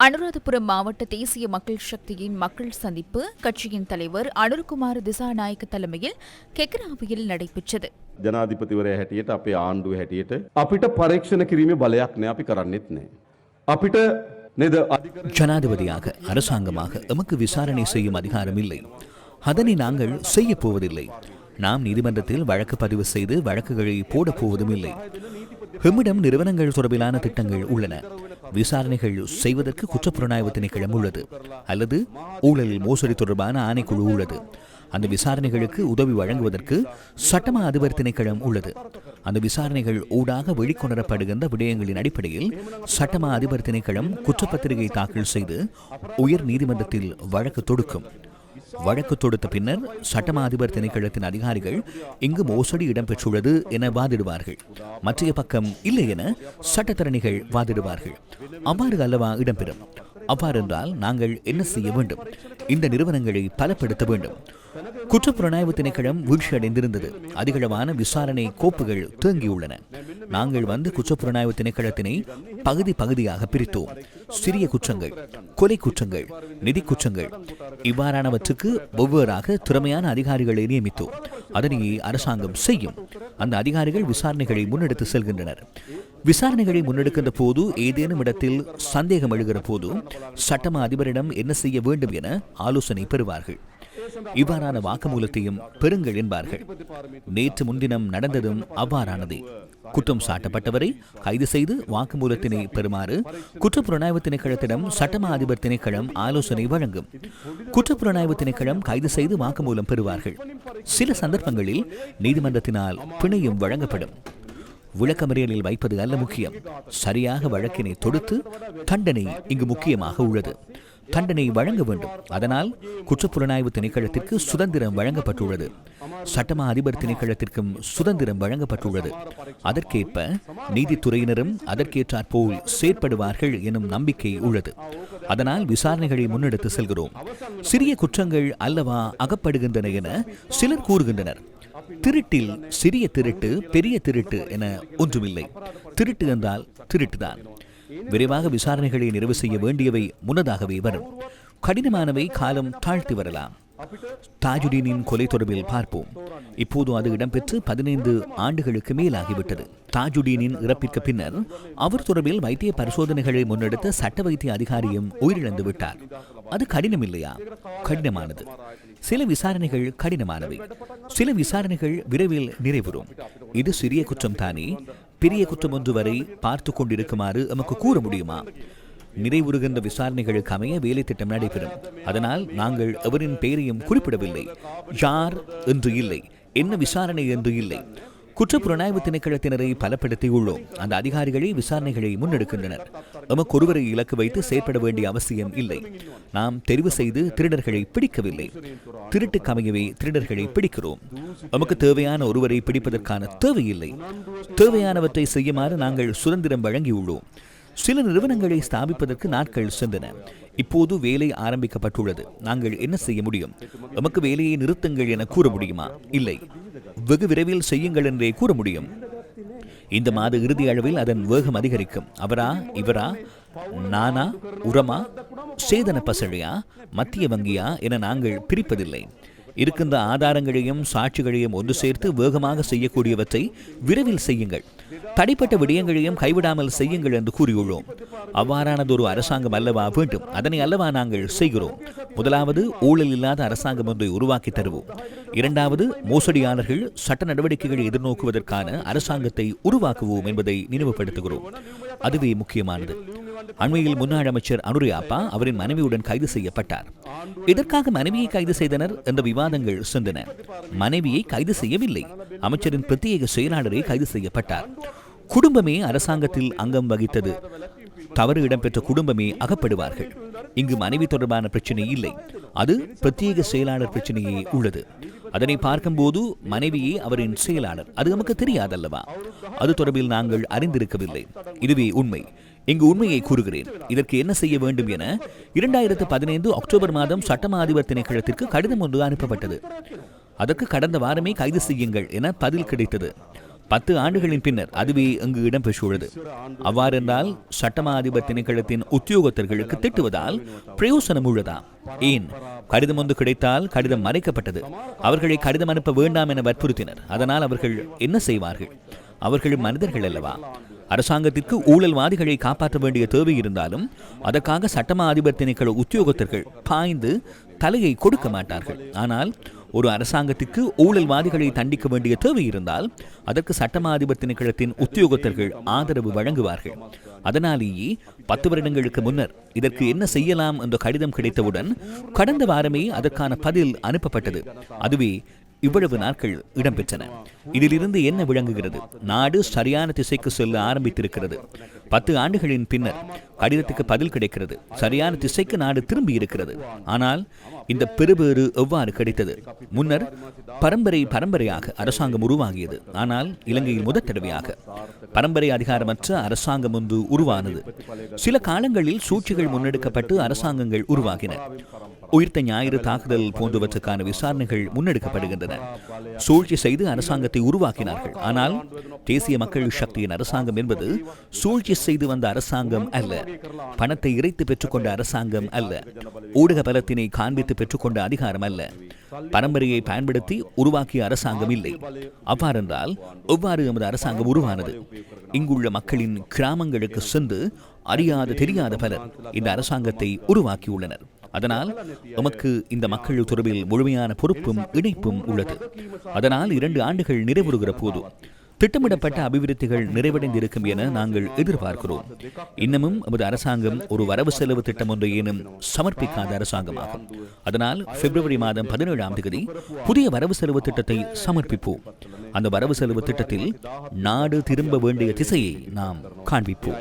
அனுராதபுரம் மாவட்ட தேசிய மக்கள் சக்தியின் மக்கள் சந்திப்பு கட்சியின் தலைவர் அனுர்குமார் திசாநாயக்க தலைமையில் கெக்ராவியில் நடைபெற்றது ජනාධිපතිවරය හැටියට අපේ ආණ්ඩුව හැටියට අපිට පරීක්ෂණ කිරීමේ බලයක් නෑ අපි කරන්නෙත් නෑ. අපිට නේද අධිකර ஜனாதிபதியாக அரசாங்கமாக எமக்கு விசாரணை செய்யும் அதிகாரம் இல்லை அதனை நாங்கள் செய்யப் போவதில்லை நாம் நீதிமன்றத்தில் வழக்கு பதிவு செய்து வழக்குகளை போடப் போவதும் இல்லை எம்மிடம் நிறுவனங்கள் தொடர்பிலான திட்டங்கள் உள்ளன விசாரணைகள் செய்வதற்கு குற்றப்புலனாய்வு திணைக்களம் உள்ளது அல்லது ஊழலில் மோசடி தொடர்பான ஆணைக்குழு உள்ளது. அந்த விசாரணைகளுக்கு உதவி வழங்குவதற்கு சட்டமா அதிபர் திணைக்களம் உள்ளது. அந்த விசாரணைகள் ஊடாக வெளிக்கொணரப்படுகின்ற விடயங்களின் அடிப்படையில் சட்டமா அதிபர் திணைக்களம் குற்றப்பத்திரிகை தாக்கல் செய்து உயர் நீதிமன்றத்தில் வழக்கு தொடுக்கும். வழக்கு தொடுத்த பின்னர் சட்டமா அதிபர் திணைக்களத்தின் அதிகாரிகள் இங்கு மோசடி இடம்பெற்றுள்ளது என வாதிடுவார்கள். மற்றைய பக்கம் இல்லை என சட்டத்தரணிகள் வாதிடுவார்கள். அவ்வாறு அல்லவா இடம்பெறும்? அவ்வாறென்றால் நாங்கள் என்ன செய்ய வேண்டும்? இந்த நிறுவனங்களை பலப்படுத்த வேண்டும். குற்றப்புலனாய்வு திணைக்களம் வீழ்ச்சியடைந்திருந்தது. அதிகளவான விசாரணை கோப்புகள் தேங்கியுள்ளன. நாங்கள் வந்து குற்றப்புலனாய்வு திணைக்களத்தினை பகுதி பகுதியாக பிரித்தோம். சிறிய குற்றங்கள் கொலை குற்றங்கள் நிதி குற்றங்கள் இவ்வாறானவற்றுக்கு ஒவ்வொருவராக திறமையான அதிகாரிகளை நியமித்தோம். அதனையே அரசாங்கம் செய்யும். அந்த அதிகாரிகள் விசாரணைகளை முன்னெடுத்து செல்கின்றனர். விசாரணைகளை முன்னெடுக்கின்ற போது ஏதேனும் இடத்தில் சந்தேகம் எழுகிற போது சட்டமா அதிபரிடம் என்ன செய்ய வேண்டும் என ஆலோசனை பெறுவார்கள். இவ்வாறான வாக்குமூலத்தையும் பெறுங்கள் என்பார்கள். நேற்று முன்தினம் நடந்ததும் அவ்வாறானதே. குற்றம் சாட்டப்பட்டவரை கைது செய்து வாக்குமூலத்தினை பெறுமாறு குற்றப்புலனாய்வு திணைக்களத்திடம் சட்டமா அதிபர் திணைக்களம் ஆலோசனை வழங்கும். குற்றப்புலனாய்வு திணைக்களம் கைது செய்து வாக்குமூலம் பெறுவார்கள். சில சந்தர்ப்பங்களில் நீதிமன்றத்தினால் பிணையும் வழங்கப்படும். விளக்கமறியலில் வைப்பது அல்ல முக்கியம். சரியாக வழக்கினை தொடுத்து தண்டனை இங்கு முக்கியமாக உள்ளது. தண்டனை வழங்க வேண்டும். அதனால் குற்றப்புலனாய்வு திணைக்களத்திற்கு சுதந்திரம் வழங்கப்பட்டுள்ளது. சட்டமா அதிபர் திணைக்களத்திற்கும் சுதந்திரம் வழங்கப்பட்டுள்ளது. அதற்கேற்ப நீதித்துறையினரும் அதற்கேற்றாற்போல் செயற்படுவார்கள் எனும் நம்பிக்கை உள்ளது. அதனால் விசாரணைகளை முன்னெடுத்து செல்கிறோம். சிறிய குற்றங்கள் அல்லவா அகப்படுகின்றன என சிலர் கூறுகின்றனர். திருட்டில் சிறிய திருட்டு பெரிய திருட்டு என ஒன்றுமில்லை. திருட்டு என்றால் திருட்டுதான். விரைவாக விசாரணைகளை நிறைவு செய்ய வேண்டியவை முன்னதாகவே வரும். கடினமானவை காலம் தாழ்த்தி வரலாம். தாஜுடீனின் கொலை தொடர்பில் பார்ப்போம். இப்போது அது இடம்பெற்று பதினைந்து ஆண்டுகளுக்கு மேலாகிவிட்டது. தாஜுடீனின் இறப்பிற்கு பின்னர் அவர் தொடர்பில் வைத்திய பரிசோதனைகளை முன்னெடுத்த சட்ட வைத்திய அதிகாரியும் உயிரிழந்து விட்டார். அது கடினம் இல்லையா கடினமானது. சில விசாரணைகள் கடினமானவை. சில விசாரணைகள் விரைவில் நிறைவுறும். இது சிறிய குற்றம் தானே பெரிய குற்றம் ஒன்று வரை பார்த்து கொண்டிருக்குமாறு நமக்கு கூற முடியுமா? நிறைவுறுகின்ற விசாரணைகளுக்கு அமைய வேலை திட்டம் நடைபெறும். அதனால் நாங்கள் எவரின் பெயரையும் குறிப்பிடவில்லை. யார் என்று இல்லை. என்ன விசாரணை என்று இல்லை. குற்றப்புலனாய்வு திணைக்களத்தினரை பலப்படுத்தியுள்ளோம். அந்த அதிகாரிகளே விசாரணைகளை முன்னெடுக்கின்றனர். நமக்கு ஒருவரை இலக்கு வைத்து செயற்பட வேண்டிய அவசியம் இல்லை. நாம் தெரிவு செய்து திருடர்களை பிடிக்கவில்லை. திருட்டு கமையவே திருடர்களை பிடிக்கிறோம். நமக்கு தேவையான ஒருவரை பிடிப்பதற்கான தேவையில்லை தேவையானவற்றை செய்யுமாறு நாங்கள் சுதந்திரம் வழங்கியுள்ளோம். சில நிறுவனங்களை ஸ்தாபிப்பதற்கு நாட்கள் சென்றன. இப்போது வேலை ஆரம்பிக்கப்பட்டுள்ளது. நாங்கள் என்ன செய்ய முடியும்? நமக்கு வேலையை நிறுத்துங்கள் என கூற முடியுமா? இல்லை. வெகு விரைவில் செய்யுங்கள் என்றே கூற முடியும். இந்த மாத இறுதி அளவில் அதன் வேகம் அதிகரிக்கும். அவரா இவரா நானா உரமா சேதன பசழியா மத்திய வங்கியா என நாங்கள் பிரிப்பதில்லை. இருக்கின்ற ஆதாரங்களையும் சாட்சிகளையும் ஒன்று சேர்த்து வேகமாக செய்யக்கூடியவற்றை விரைவில் செய்யுங்கள். தடைப்பட்ட விடயங்களையும் கைவிடாமல் செய்யுங்கள் என்று கூறியுள்ளோம். அவ்வாறானதொரு அரசாங்கம் அல்லவா வேண்டும்? அதனை அல்லவா நாங்கள் செய்கிறோம்? முதலாவது ஊழல் இல்லாத அரசாங்கம் ஒன்றை உருவாக்கி தருவோம். இரண்டாவது மோசடியாளர்கள் சட்ட நடவடிக்கைகளை எதிர்நோக்குவதற்கான அரசாங்கத்தை உருவாக்குவோம் என்பதை நினைவுபடுத்துகிறோம். அதுவே முக்கியமானது. அண்மையில் முன்னாள் அமைச்சர் அனுரியாப்பா அவரின் மனைவியுடன் கைது செய்யப்பட்டார். இதற்காக மனைவியை கைது செய்தனர் என்ற விவாதங்கள் சென்றன. மனைவியை கைது செய்யவில்லை. அமைச்சரின் பிரத்யேக செயலாளரே கைது செய்யப்பட்டார். குடும்பமே அரசாங்கத்தில் அங்கம் வகித்தது. தவறு இடம்பெற்ற குடும்பமே அகப்படுவார்கள். இங்கு மனைவி தொடர்பான பிரச்சனை இல்லை. அது பிரத்யேக செயலாளர் பிரச்சனையே உள்ளது. அதனை பார்க்கும்போது மனைவியே அவரின் செயலாளர். அது நமக்கு தெரியாதல்லவா? அது தொடர்பில் நாங்கள் அறிந்திருக்கவில்லை. இதுவே உண்மை. இங்கு உண்மையை கூறுகிறேன். இதற்கு என்ன செய்ய வேண்டும் என இரண்டாயிரத்து பதினைந்து அக்டோபர் மாதம் சட்டமா அதிபர் திணைக்களத்திற்கு கடிதம் ஒன்று அனுப்பப்பட்டது. அதற்கு கடந்த வாரமே கைது செய்யுங்கள் என பதில் கிடைத்தது. பத்து ஆண்டுகளின் பின்னர் அதுவே இங்கு இடம்பெற்றுள்ளது. அவ்வாறென்றால் சட்டமா அதிபர் திணைக்களத்தின் உத்தியோகத்தர்களுக்கு திட்டுவதால் பிரயோசனம் உள்ளதா? ஏன்? கடிதம் ஒன்று கிடைத்தால் கடிதம் மறைக்கப்பட்டது. அவர்களை கடிதம் அனுப்ப வேண்டாம் என வற்புறுத்தினர். அதனால் அவர்கள் என்ன செய்வார்கள்? அவர்கள் மனிதர்கள் அல்லவா? அரசாங்கத்திற்கு ஊழல்வாதிகளை காப்பாற்ற வேண்டிய தேவை இருந்தாலும் அதற்காக சட்டமா அதிபர் திணைக்கள உத்தியோகத்தர்கள் பாய்ந்து தலையை கொடுக்க மாட்டார்கள். ஆனால் ஒரு அரசாங்கத்திற்கு ஊழல்வாதிகளை தண்டிக்க வேண்டிய தேவை இருந்தால் அதற்கு சட்டமா அதிபர் திணைக்களத்தின் உத்தியோகத்தர்கள் ஆதரவு வழங்குவார்கள். அதனாலேயே பத்து வருடங்களுக்கு முன்னர் இதற்கு என்ன செய்யலாம் என்ற கடிதம் கிடைத்தவுடன் கடந்த வாரமே அதற்கான பதில் அனுப்பப்பட்டது. அதுவே இவ்வளவு நாட்கள் இடம்பெற்றன. இதிலிருந்து என்ன விளங்குகிறது? நாடு சரியான திசைக்கு செல்ல ஆரம்பித்திருக்கிறது. பத்து ஆண்டுகளின் பின்னர் கடிதத்துக்கு பதில் கிடைக்கிறது. சரியான திசைக்கு நாடு திரும்பி இருக்கிறது. ஆனால் இந்த பெருபேறு எவ்வாறு கிடைத்தது? முன்னர் பரம்பரை பரம்பரையாக அரசாங்கம் உருவாகியது. ஆனால் இலங்கையில் முதற் தடவையாக பரம்பரை அதிகாரமற்ற அரசாங்கம் ஒன்று உருவானது. சில காலங்களில் சூழ்ச்சிகள் முன்னெடுக்கப்பட்டு அரசாங்கங்கள் உருவாகின. உயிர்த்த ஞாயிறு தாக்குதல் போன்றவற்றுக்கான விசாரணைகள் முன்னெடுக்கப்படுகின்றன. சூழ்ச்சி செய்து அரசாங்கத்தை உருவாக்கினார்கள். ஆனால் தேசிய மக்கள் சக்தியின் அரசாங்கம் என்பது சூழ்ச்சி செய்து வந்த அரசாங்கம் அல்ல. பணத்தை இறைத்து பெற்றுக்கொண்ட அரசாங்கம் அல்ல. ஊடக பலத்தினை காண்பித்து பெற்றுக்கொண்ட அதிகாரம் அல்ல. பரம்பரையை பயன்படுத்தி உருவாக்கிய அரசாங்கம் இல்லை. அவ்வாறென்றால் எவ்வாறு எமது அரசாங்கம் உருவானது? இங்குள்ள மக்களின் கிராமங்களுக்கு சென்று அறியாத தெரியாத பலர் இந்த அரசாங்கத்தை உருவாக்கியுள்ளனர். அதனால் நமக்கு இந்த மக்கள் தொடர்பில் முழுமையான பொறுப்பும் இணைப்பும் உள்ளது. அதனால் இரண்டு ஆண்டுகள் நிறைவுறுகிற போது திட்டமிடப்பட்ட அபிவிருத்திகள் நிறைவடைந்திருக்கும் என நாங்கள் எதிர்பார்க்கிறோம். இன்னமும் நமது அரசாங்கம் ஒரு வரவு செலவு திட்டம் ஒன்றை ஏனும் சமர்ப்பிக்காத அரசாங்கமாகும். அதனால் பிப்ரவரி மாதம் பதினேழாம் தேதி புதிய வரவு செலவு திட்டத்தை சமர்ப்பிப்போம். அந்த வரவு செலவு திட்டத்தில் நாடு திரும்ப வேண்டிய திசையை நாம் காண்பிப்போம்.